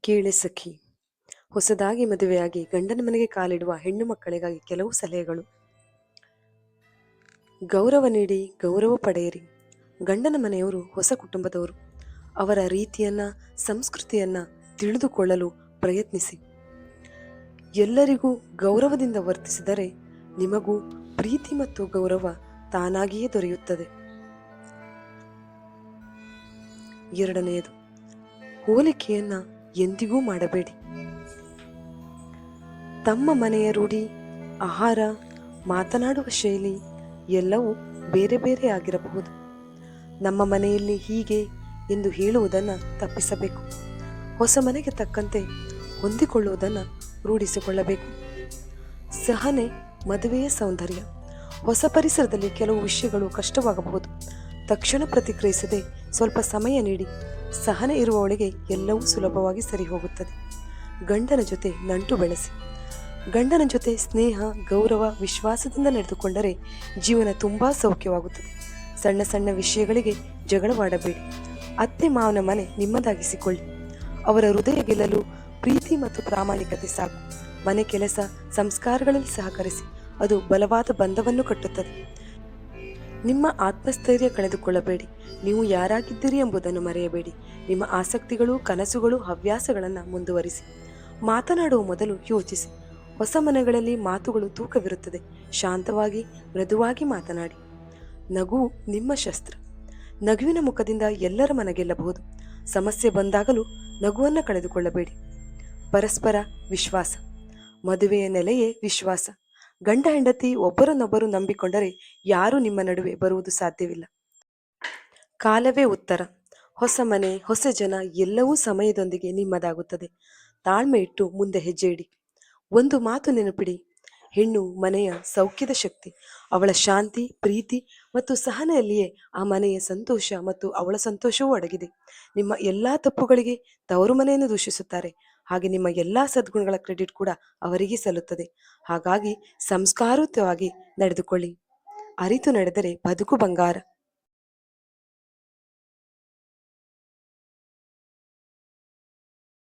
ಕೇಳೆ ಸಖಿ. ಹೊಸದಾಗಿ ಮದುವೆಯಾಗಿ ಗಂಡನ ಮನೆಗೆ ಕಾಲಿಡುವ ಹೆಣ್ಣು ಮಕ್ಕಳಿಗಾಗಿ ಕೆಲವು ಸಲಹೆಗಳು. ಗೌರವ ನೀಡಿ, ಗೌರವ ಪಡೆಯಿರಿ. ಗಂಡನ ಮನೆಯವರು ಹೊಸ ಕುಟುಂಬದವರು. ಅವರ ರೀತಿಯನ್ನ, ಸಂಸ್ಕೃತಿಯನ್ನ ತಿಳಿದುಕೊಳ್ಳಲು ಪ್ರಯತ್ನಿಸಿ. ಎಲ್ಲರಿಗೂ ಗೌರವದಿಂದ ವರ್ತಿಸಿದರೆ ನಿಮಗೂ ಪ್ರೀತಿ ಮತ್ತು ಗೌರವ ತಾನಾಗಿಯೇ ದೊರೆಯುತ್ತದೆ. ಎರಡನೆಯದು ಹೋಲಿಕೆಯನ್ನ ಎಂದಿಗೂ ಮಾಡಬೇಡಿ. ತಮ್ಮ ಮನೆಯ ರೂಢಿ, ಆಹಾರ, ಮಾತನಾಡುವ ಶೈಲಿ ಎಲ್ಲವೂ ಬೇರೆ ಬೇರೆ ಆಗಿರಬಹುದು. ನಮ್ಮ ಮನೆಯಲ್ಲಿ ಹೀಗೆ ಎಂದು ಹೇಳುವುದನ್ನು ತಪ್ಪಿಸಬೇಕು. ಹೊಸ ಮನೆಗೆ ತಕ್ಕಂತೆ ಹೊಂದಿಕೊಳ್ಳುವುದನ್ನು ರೂಢಿಸಿಕೊಳ್ಳಬೇಕು. ಸಹನೆ, ಮದುವೆಯ ಸೌಂದರ್ಯ, ಹೊಸ ಪರಿಸರದಲ್ಲಿ ಕೆಲವು ವಿಷಯಗಳು ಕಷ್ಟವಾಗಬಹುದು. ತಕ್ಷಣ ಪ್ರತಿಕ್ರಿಯಿಸದೆ ಸ್ವಲ್ಪ ಸಮಯ ನೀಡಿ ಸಹನೆ ಇರುವವಳಿಗೆ ಎಲ್ಲವೂ ಸುಲಭವಾಗಿ ಸರಿ ಹೋಗುತ್ತದೆ. ಗಂಡನ ಜೊತೆ ನಂಟು ಬೆಳೆಸಿ. ಗಂಡನ ಜೊತೆ ಸ್ನೇಹ, ಗೌರವ, ವಿಶ್ವಾಸದಿಂದ ನಡೆದುಕೊಂಡರೆ ಜೀವನ ತುಂಬಾ ಸೌಖ್ಯವಾಗುತ್ತದೆ. ಸಣ್ಣ ಸಣ್ಣ ವಿಷಯಗಳಿಗೆ ಜಗಳವಾಡಬೇಡಿ ಅತ್ತೆ ಮಾವನ ಮನೆ ನಿಮ್ಮದಾಗಿಸಿಕೊಳ್ಳಿ. ಅವರ ಹೃದಯ ಗೆಲ್ಲಲು ಪ್ರೀತಿ ಮತ್ತು ಪ್ರಾಮಾಣಿಕತೆ ಸಾಕು. ಮನೆ ಕೆಲಸ, ಸಂಸ್ಕಾರಗಳಲ್ಲಿ ಸಹಕರಿಸಿ. ಅದು ಬಲವಾದ ಬಂಧವನ್ನು ಕಟ್ಟುತ್ತದೆ. ನಿಮ್ಮ ಆತ್ಮಸ್ಥೈರ್ಯ ಕಳೆದುಕೊಳ್ಳಬೇಡಿ. ನೀವು ಯಾರಾಗಿದ್ದೀರಿ ಎಂಬುದನ್ನು ಮರೆಯಬೇಡಿ. ನಿಮ್ಮ ಆಸಕ್ತಿಗಳು, ಕನಸುಗಳು, ಹವ್ಯಾಸಗಳನ್ನು ಮುಂದುವರಿಸಿ. ಮಾತನಾಡುವ ಮೊದಲು ಯೋಚಿಸಿ. ಹೊಸ ಮನೆಗಳಲ್ಲಿ ಮಾತುಗಳು ತೂಕವಿರುತ್ತದೆ. ಶಾಂತವಾಗಿ, ಮೃದುವಾಗಿ ಮಾತನಾಡಿ. ನಗು ನಿಮ್ಮ ಶಸ್ತ್ರ. ನಗುವಿನ ಮುಖದಿಂದ ಎಲ್ಲರ ಮನ ಗೆಲ್ಲಬಹುದು. ಸಮಸ್ಯೆ ಬಂದಾಗಲೂ ನಗುವನ್ನು ಕಳೆದುಕೊಳ್ಳಬೇಡಿ. ಪರಸ್ಪರ ವಿಶ್ವಾಸ. ಮದುವೆಯ ನೆಲೆಯೇ ವಿಶ್ವಾಸ. ಗಂಡ ಹೆಂಡತಿ ಒಬ್ಬರನ್ನೊಬ್ಬರು ನಂಬಿಕೊಂಡರೆ ಯಾರೂ ನಿಮ್ಮ ನಡುವೆ ಬರುವುದು ಸಾಧ್ಯವಿಲ್ಲ. ಕಾಲವೇ ಉತ್ತರ. ಹೊಸ ಮನೆ, ಹೊಸ ಜನ ಎಲ್ಲವೂ ಸಮಯದೊಂದಿಗೆ ನಿಮ್ಮದಾಗುತ್ತದೆ. ತಾಳ್ಮೆ ಇಟ್ಟು ಮುಂದೆ ಹೆಜ್ಜೆ ಇಡಿ ಒಂದು ಮಾತು ನೆನಪಿಡಿ. ಹೆಣ್ಣು ಮನೆಯ ಸೌಖ್ಯದ ಶಕ್ತಿ, ಅವಳ ಶಾಂತಿ, ಪ್ರೀತಿ ಮತ್ತು ಸಹನೆಯಲ್ಲಿಯೇ ಆ ಮನೆಯ ಸಂತೋಷ ಮತ್ತು ಅವಳ ಸಂತೋಷವೂ ಅಡಗಿದೆ. ನಿಮ್ಮ ಎಲ್ಲಾ ತಪ್ಪುಗಳಿಗೆ ತವರು ಮನೆಯನ್ನು ದೂಷಿಸುತ್ತಾರೆ. ಹಾಗೆ ನಿಮ್ಮ ಎಲ್ಲ ಸದ್ಗುಣಗಳ ಕ್ರೆಡಿಟ್ ಕೂಡ ಅವರಿಗೆ ಸಲ್ಲುತ್ತದೆ. ಹಾಗಾಗಿ ಸಂಸ್ಕಾರಯುತವಾಗಿ ನಡೆದುಕೊಳ್ಳಿ. ಅರಿತು ನಡೆದರೆ ಬದುಕು ಬಂಗಾರ.